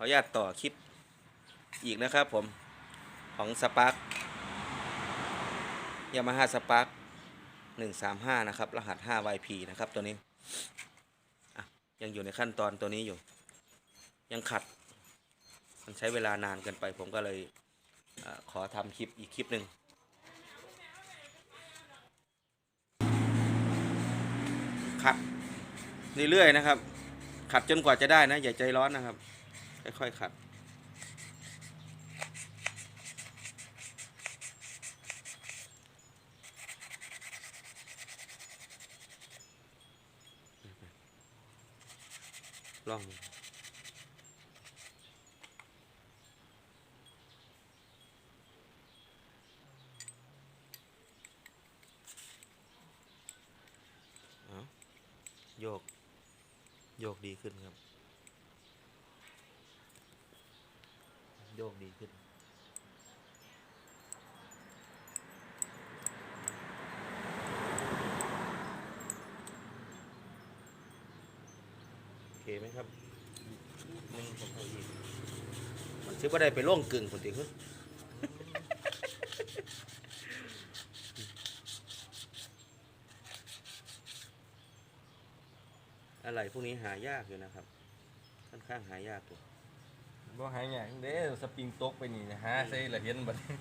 ออนุญาตต่อคลิปอีกนะครับผมของสปาร์กยามาฮ่าสปาร์กหนึ่งสามห้านะครับ รหัส 5YP นะครับตัวนี้ยังอยู่ในขั้นตอนตัวนี้อยู่ ยังขัด มันใช้เวลานานเกินไป ผมก็เลยอขอทำคลิปอีกคลิปหนึ่งขัดเรื่อยๆนะครับ ขัดจนกว่าจะได้นะ อย่าใจร้อนนะครับ ค่อยๆขัด ลองโยก โยกดีขึ้นครับ โยกดีขึ้น โอเคไหมครับนี่ผมเอาอีกมันชื่อว่าได้ไปล่วงกึ่งคนติขึ้นอะไรพวกนี้หายากอยู่นะครับ ค่อนข้างหายากอยู่ บ่หายหยังเด้สปริงตกไปนี่นะฮะใส่ละเห็นบัดนี้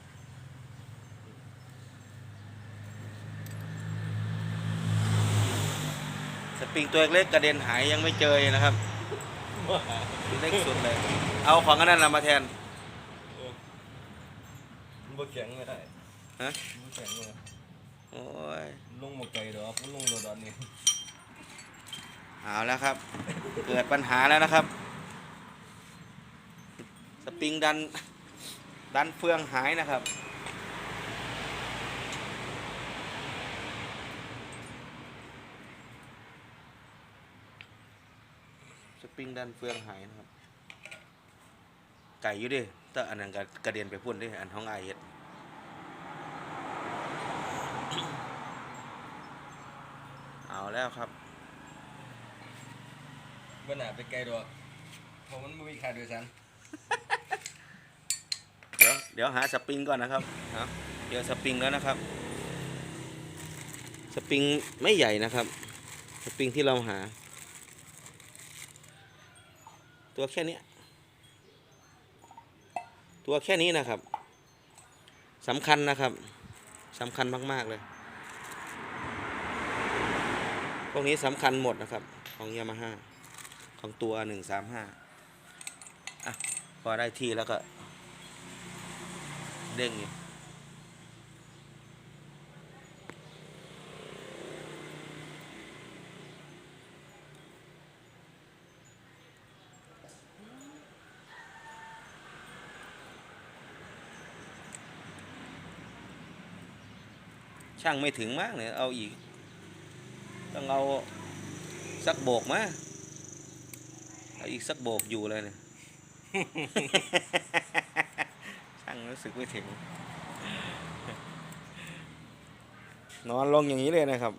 สปริงตัวเล็กกระเด็นหายยังไม่เจอเลยนะครับเล็กสุดเลย เอาของอันนั้นนะมาแทนมันบ่แข็งไม่ได้ฮะบ่แข็งเลยโอ้ยลงบ่ไกลดอกมันลงโดดอนนี่เอาแล้วครับ เกิดปัญหาแล้วนะครับส ปิงดันดันเฟืองหายนะครับ สปริงดันเฟืองหายนะครับ ไก่อยู่ดิแต่อันนั้นก็กระเด็นไปพุ่นดิอันห้องไอเฮ็ดเอาแล้วครับบ่น่าไปไกลดอกเพราะมันบ่มีใค่าโดยสารเดี๋ยวเดี๋ยวหาสปริงก่อนนะครับเอาเดี๋ยวสปริงแล้วนะครับ สปริงไม่ใหญ่นะครับ สปริงที่เราหา ตัวแค่เนี้ยตัวแค่นี้นะครับสำคัญนะครับสำคัญมาก ๆ เลยพวกนี้สำคัญหมดนะครับ ของยามาฮ่าของตัว135อะพอได้ที่แล้วก็ เด้งอยู่ช่างไม่ถึงมากเนี่ยเอาอีก ต้องเอาสักโบกมาเอาอีกสักโบกอยู่เลยเนี่ยช่าง รู้สึกไม่ถึง นอนลงอย่างนี้เลยนะครับ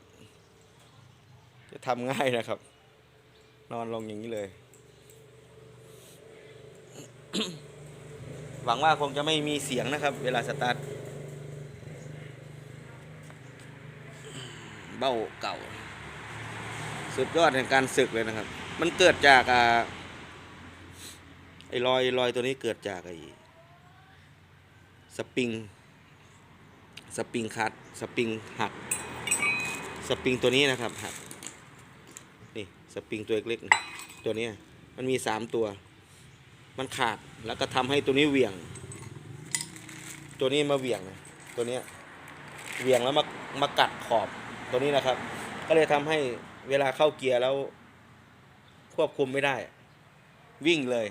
จะทำง่ายนะครับ นอนลงอย่างนี้เลย หวังว่าคงจะไม่มีเสียงนะครับ เวลาสตาร์ทเบ้าเก่า สุดยอดแห่งการศึกเลยนะครับ มันเกิดจากอ่าไอ้รอยรอยตัวนี้เกิดจากไอ้ สปริง สปริงขาดสปริงหัก สปริงตัวนี้นะครับหัก นี่สปริงตัวเล็กๆตัวนี้มันมีสามตัว มันขาดแล้วก็ทำให้ตัวนี้เหวี่ยง ตัวนี้มาเหวี่ยงนะตัวนี้เหวี่ยงแล้วมามากัดขอบตัวนี้นะครับ ก็เลยทำให้เวลาเข้าเกียร์แล้ว ควบคุมไม่ได้ วิ่งเลย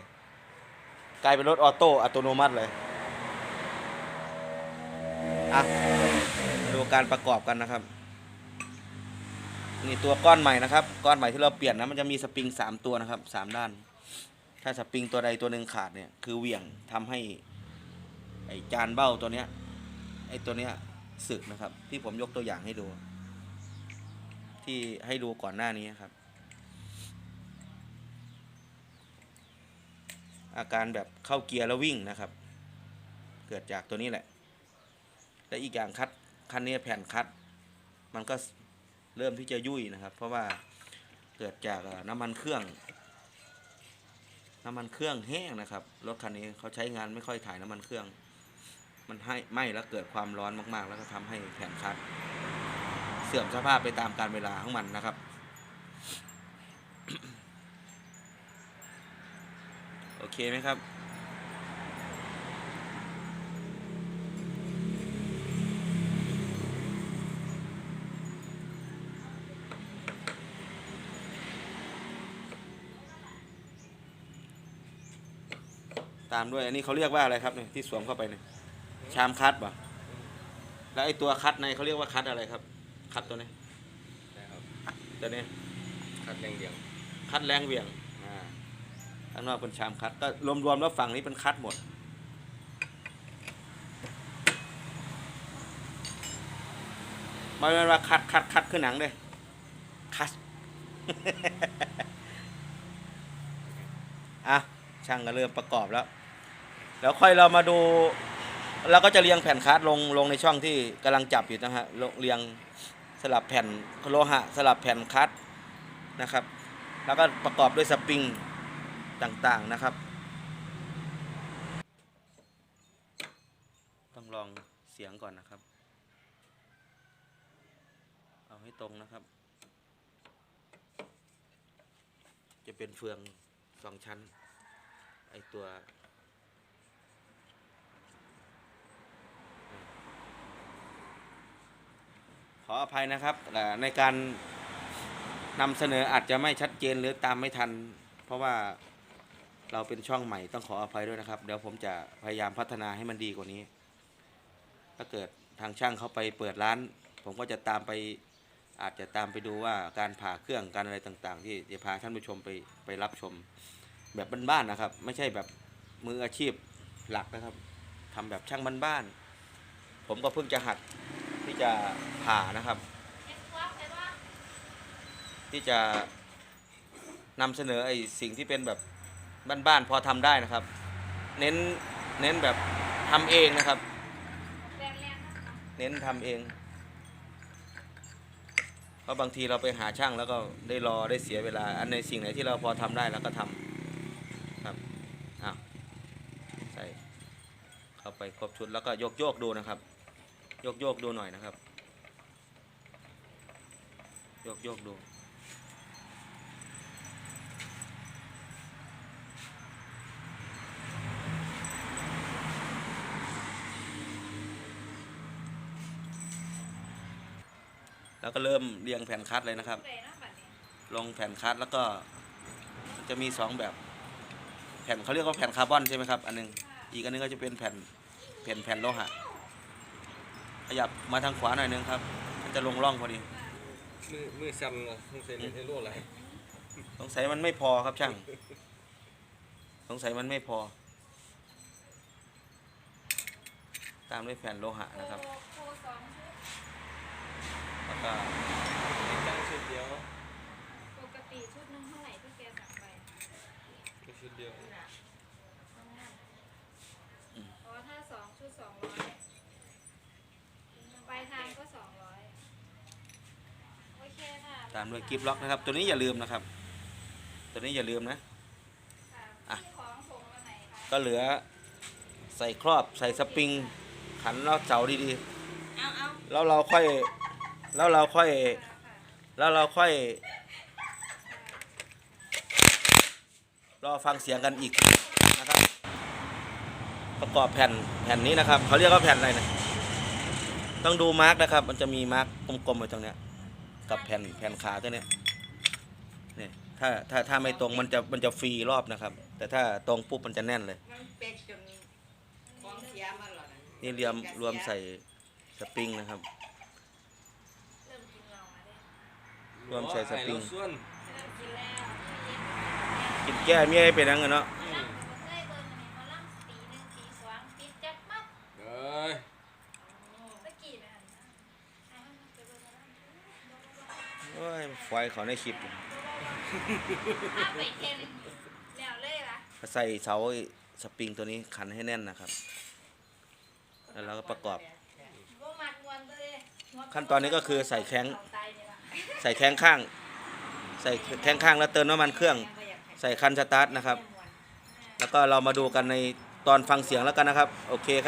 กลายเป็นรถออโต้อัตโนมัติเลย อะดูการประกอบกันนะครับ นี่ตัวก้อนใหม่นะครับ ก้อนใหม่ที่เราเปลี่ยนนะมันจะมีสปริงสามตัวนะครับสามด้าน ถ้าสปริงตัวใดตัวหนึ่งขาดเนี่ยคือเหวี่ยงทำให้ไอจานเบ้าตัวเนี้ยไอตัวเนี้ยสึกนะครับ ที่ผมยกตัวอย่างให้ดู ที่ให้ดูก่อนหน้านี้ครับ อาการแบบเข้าเกียร์แล้ววิ่งนะครับ เกิดจากตัวนี้แหละ และอีกอย่างคัดคันนี้แผ่นคัด มันก็เริ่มที่จะยุ่ยนะครับ เพราะว่าเกิดจากน้ำมันเครื่อง น้ำมันเครื่องแห้งนะครับรถคันนี้เขาใช้งานไม่ค่อยถ่ายน้ำมันเครื่อง มันให้ไหม้แล้วเกิดความร้อนมาก ๆ แล้วก็ทำให้แผ่นคัด เสื่อมสภาพไปตามการเวลาของมันนะครับโอเคไหมครับ ตามด้วย อันนี้เขาเรียกว่าอะไรครับเนี่ยที่สวมเข้าไปเนี่ยชามคัดป่ะแล้วไอ้ตัวคัดในเขาเรียกว่าคัดอะไรครับ คัดตัวนี้นะครับตัวนี้คัดแรงเดียวคัดแรงเหวี่ยงอ่าข้างนอกเป็นชามคัดก็รวมๆแล้วฝั่งนี้เป็นคัดหมดไม่เป็นว่าคัดคัดคัดขึ้นหนังเลยคัดอะช่างก็เริ่มประกอบแล้ว แล้วค่อยเรามาดูเราก็จะเรียงแผ่นคัดลงลงในช่องที่กำลังจับอยู่นะฮะเรียงสลับแผ่นโลหะ สลับแผ่นคัดนะครับ แล้วก็ประกอบด้วยสปริงต่างๆนะครับ ต้องลองเสียงก่อนนะครับ เอาให้ตรงนะครับ จะเป็นเฟืองสองชั้น ไอตัว ออภัยนะครับในการนำเสนออาจจะไม่ชัดเจนหรือตามไม่ทัน เพราะว่าเราเป็นช่องใหม่ต้องขออภัยด้วยนะครับ เดี๋ยวผมจะพยายามพัฒนาให้มันดีกว่านี้ ถ้าเกิดทางช่างเขาไปเปิดร้าน ผมก็จะตามไปอาจจะตามไปดูว่าการผ่าเครื่องการอะไรต่าง ๆ ที่จะพาท่านผู้ชมไปไปรับชม แบบบ้านๆนะครับ ไม่ใช่แบบมืออาชีพหลักนะครับทำแบบช่างบ้านๆผมก็เพิ่งจะหัด ที่จะผ่านะครับ ที่จะนำเสนอไอ้สิ่งที่เป็นแบบบ้านๆพอทำได้นะครับ เน้นเน้นแบบทำเองนะครับ เน้นทำเองเพราะบางทีเราไปหาช่างแล้วก็ได้รอได้เสียเวลา อันในสิ่งไหนที่เราพอทำได้เราก็ทำครับอ้าวใส่เข้าไปครบชุดแล้วก็โยกโยกดูนะครับ โยกโยกดูหน่อยนะครับ โยกโยกดู แล้วก็เริ่มเรียงแผ่นคัดเลยนะครับ ลงแผ่นคัดแล้วก็จะมีสองแบบ แผ่นเขาเรียกว่าแผ่นคาร์บอนใช่ไหมครับ อันหนึง อีกอันหนึงก็จะเป็นแผ่นแผ่นแผ่นโลหะ ขยับมาทางขวาหน่อยนึงครับมันจะลงร่องพอดี มือมือซ้ำเนาะต้องเซ็นให้รู้อะไรสงสัยมันไม่พอครับช่าง สงสัยมันไม่พอ ตามด้วยแผ่นโลหะนะครับ แล้วก็ตั้งชุดเดียว ปกติชุดหนึงเท่าไหร่ที่แกสั่งไป ก็ชุดเดียว อ๋อถ้าสองชุดสองร้อยปลายทางก็สองร้อยโอเคค่ะ ตามด้วยกิฟล็อกนะครับ ตัวนี้อย่าลืมนะครับ ตัวนี้อย่าลืมนะค่ะอะที่ของส่งวันไหนคะก็เหลือใส่ครอบใส่สปริง ขันแล้วเสาดีเอาเอาๆแล้วเราค่อยแล้วเราค่อยค่ะค่ะแล้วเราค่อย รอฟังเสียงกันอีกนะครับ ประกอบแผ่นแผ่นนี้นะครับเขาเรียกว่าแผ่นอะไรนะต้องดูมาร์กนะครับ มันจะมีมาร์กกลมๆอยู่ตรงเนี้ย กับแผ่นแผ่นขาตัวเนี้ยเนี่ยถ้าถ้าถ้าไม่ตรงมันจะมันจะฟรีรอบนะครับ แต่ถ้าตรงปุ๊บมันจะแน่นเลย มันเป็ดจนของเสียมาหรอนะนี่เรียมรวมใส่สปริงนะครับเริ่มกินเราแล้วเนี่ยรวมใส่สปริงให้เาส่วนเริ่มกินแล้วกินแก้เมียให้เป็นยังไงเนาะ มาล่ำผมเคยเบิ่งอันนี้มาล่ำตีหนึ่งตีสองปิดจักมัด เอ้ย ตะกี้นะอันนั้นอะไปเบิ่งมาล่ำ โอ้ยไฟเขาในคลิปอะไปเทนแล้วเลยล่ะใส่เสาสปริงตัวนี้ขันให้แน่นนะครับ แล้วเราก็ประกอบ บ่มักมวนตัวเด้ขั้นตอนนี้ก็คือใส่แข้ง ใส่แข้งข้าง ใส่แข้งข้างแล้วเติมน้ำมันเครื่อง ใส่คันสตาร์ทนะครับ แล้วก็เรามาดูกันในตอนฟังเสียงแล้วกันนะครับ โอเคครับ